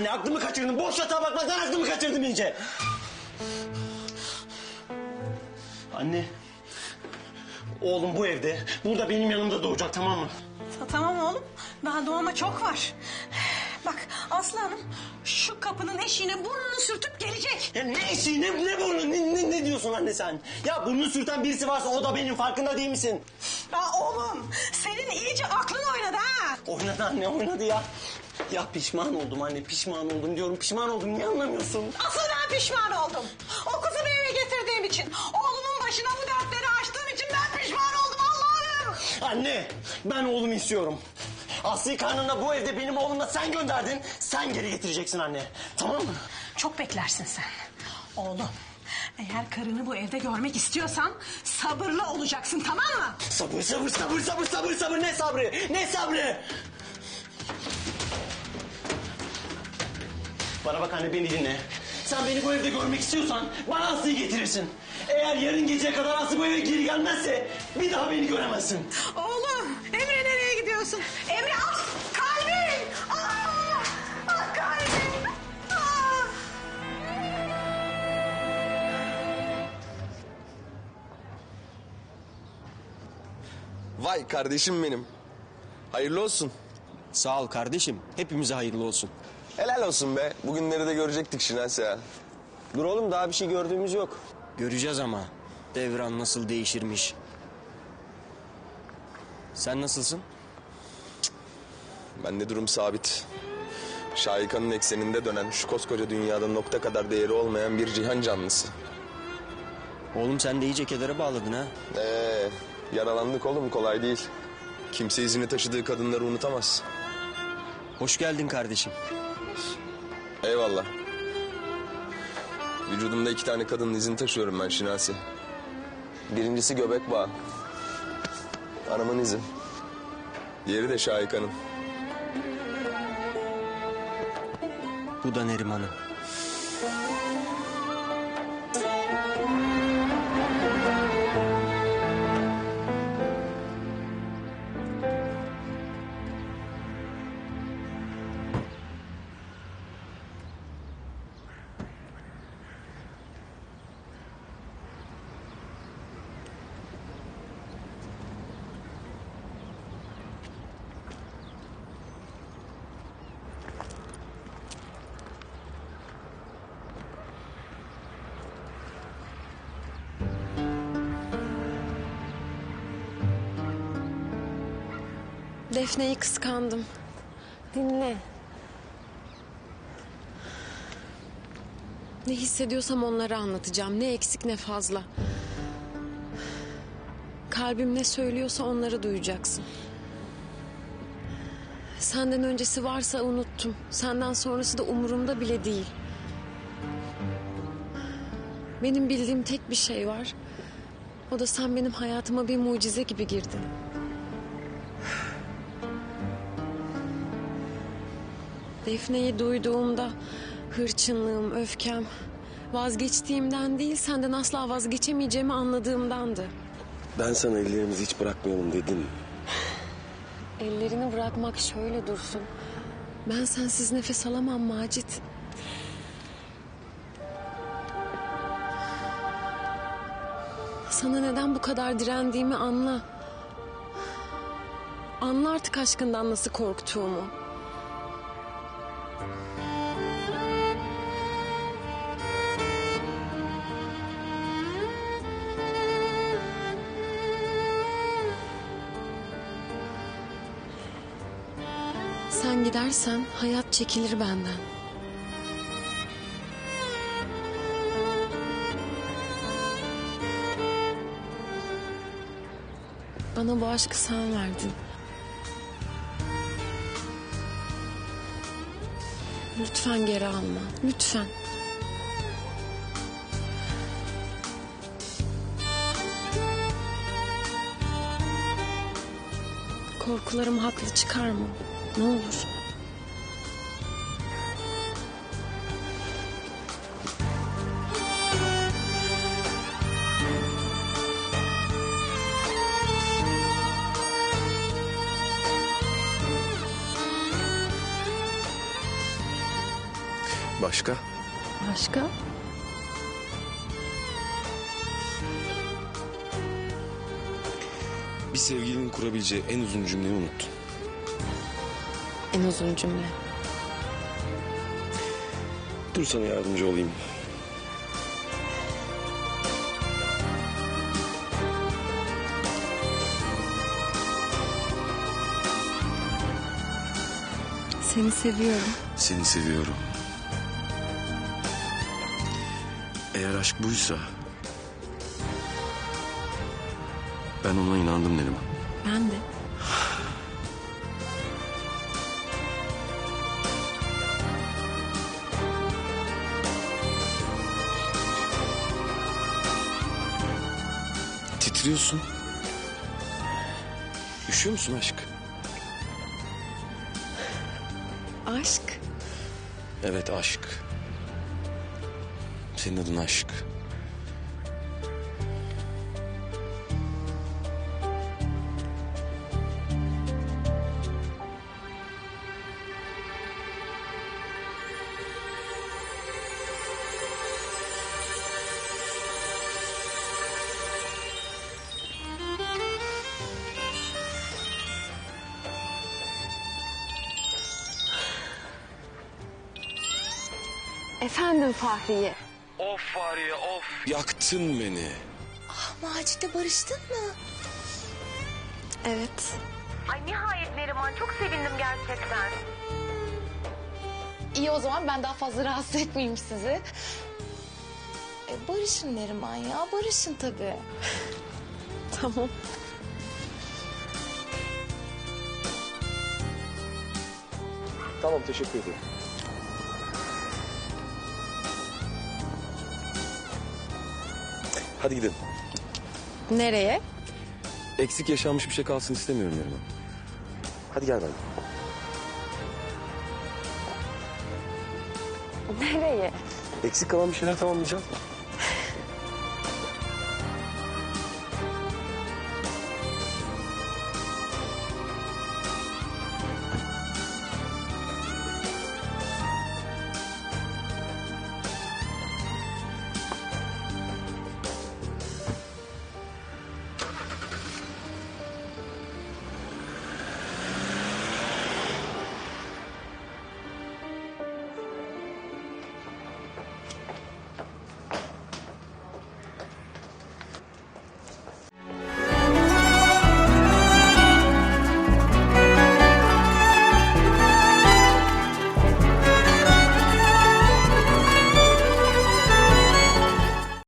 Anne aklımı kaçırdım. Boş yatağa bakmaktan aklımı kaçırdım iyice. Anne. Oğlum bu evde. Burada benim yanımda doğacak tamam mı? Ta- Tamam oğlum. Daha doğuma çok var. Bak Aslı Hanım şu kapının eşiğine burnunu sürtüp gelecek. Ya ne işi ne, ne bunu ne, ne, ne diyorsun anne sen? Ya bunu sürten birisi varsa o da benim farkında değil misin? Aa, oğlum senin iyice aklın oynadı ha. Oynadı anne oynadı ya. Ya pişman oldum anne pişman oldum diyorum pişman oldum niye anlamıyorsun? Asıl ben pişman oldum. O kızı bir eve getirdiğim için. Oğlumun başına bu dertleri açtığım için ben pişman oldum Allah'ım. Anne ben oğlumu istiyorum. Aslı'yı karnında bu evde benim oğlumla sen gönderdin. Sen geri getireceksin anne. Tamam mı? Çok beklersin sen. Oğlum eğer karını bu evde görmek istiyorsan sabırlı olacaksın tamam mı? Sabır sabır sabır sabır sabır sabır ne sabrı ne sabrı. Bana bak anne beni dinle. Sen beni bu evde görmek istiyorsan bana Aslı'yı getirirsin. Eğer yarın geceye kadar Aslı bu eve geri gelmezse bir daha beni göremezsin. Oğlum Emre nereye gidiyorsun? Emre ah kalbim. Ah, ah kalbim. Ah. Vay kardeşim benim. Hayırlı olsun. Sağ ol kardeşim. Hepimize hayırlı olsun. Helal olsun be. Bugünleri de görecektik Şinasi ya. Dur oğlum daha bir şey gördüğümüz yok. Göreceğiz ama. Devran nasıl değişirmiş. Sen nasılsın? Bende durum sabit. Şahika'nın ekseninde dönen şu koskoca dünyada nokta kadar değeri olmayan bir cihan canlısı. Oğlum sen de iyice kedere bağladın ha. Ee, yaralandık oğlum kolay değil. Kimse izini taşıdığı kadınları unutamaz. Hoş geldin kardeşim. Eyvallah. Vücudumda iki tane kadının izini taşıyorum ben Şinasi. Birincisi göbek bağı. Anamın izi. Diğeri de Şahika'nın. Bu da Neriman'ın. Defne'yi kıskandım. Dinle. Ne hissediyorsam onlara anlatacağım. Ne eksik ne fazla. Kalbim ne söylüyorsa onları duyacaksın. Senden öncesi varsa unuttum. Senden sonrası da umurumda bile değil. Benim bildiğim tek bir şey var. O da sen benim hayatıma bir mucize gibi girdin. Defne'yi duyduğumda hırçınlığım, öfkem vazgeçtiğimden değil senden asla vazgeçemeyeceğimi anladığımdandı. Ben sana ellerimizi hiç bırakmayalım dedim. Ellerini bırakmak şöyle dursun. Ben sensiz nefes alamam Macit. Sana neden bu kadar direndiğimi anla. Anla artık aşkından nasıl korktuğumu. Sen gidersen hayat çekilir benden. Bana bu aşkı sen verdin. Lütfen geri alma. Lütfen. Korkularımı haklı çıkarma. Ne olur. Başka? Başka? Bir sevgilinin kurabileceği en uzun cümleyi unuttun. En uzun cümle. Dur sana yardımcı olayım. Seni seviyorum. Seni seviyorum. Eğer aşk buysa... Ben ona inandım Neriman. Ben de. Titriyorsun. Üşüyor musun aşk? Aşk. Evet aşk. Senin adın aşk. Efendim Fahriye. Of ya of. Yaktın beni. Macit'le barıştın mı? Evet. Ay nihayet Neriman çok sevindim gerçekten. İyi o zaman ben daha fazla rahatsız etmeyeyim sizi. E, barışın Neriman ya barışın tabii. Tamam. Tamam teşekkür ederim. Hadi gidelim. Nereye? Eksik yaşanmış bir şey kalsın istemiyorum Neriman. Hadi gel benimle. Nereye? Eksik kalan bir şeyler tamamlayacağız.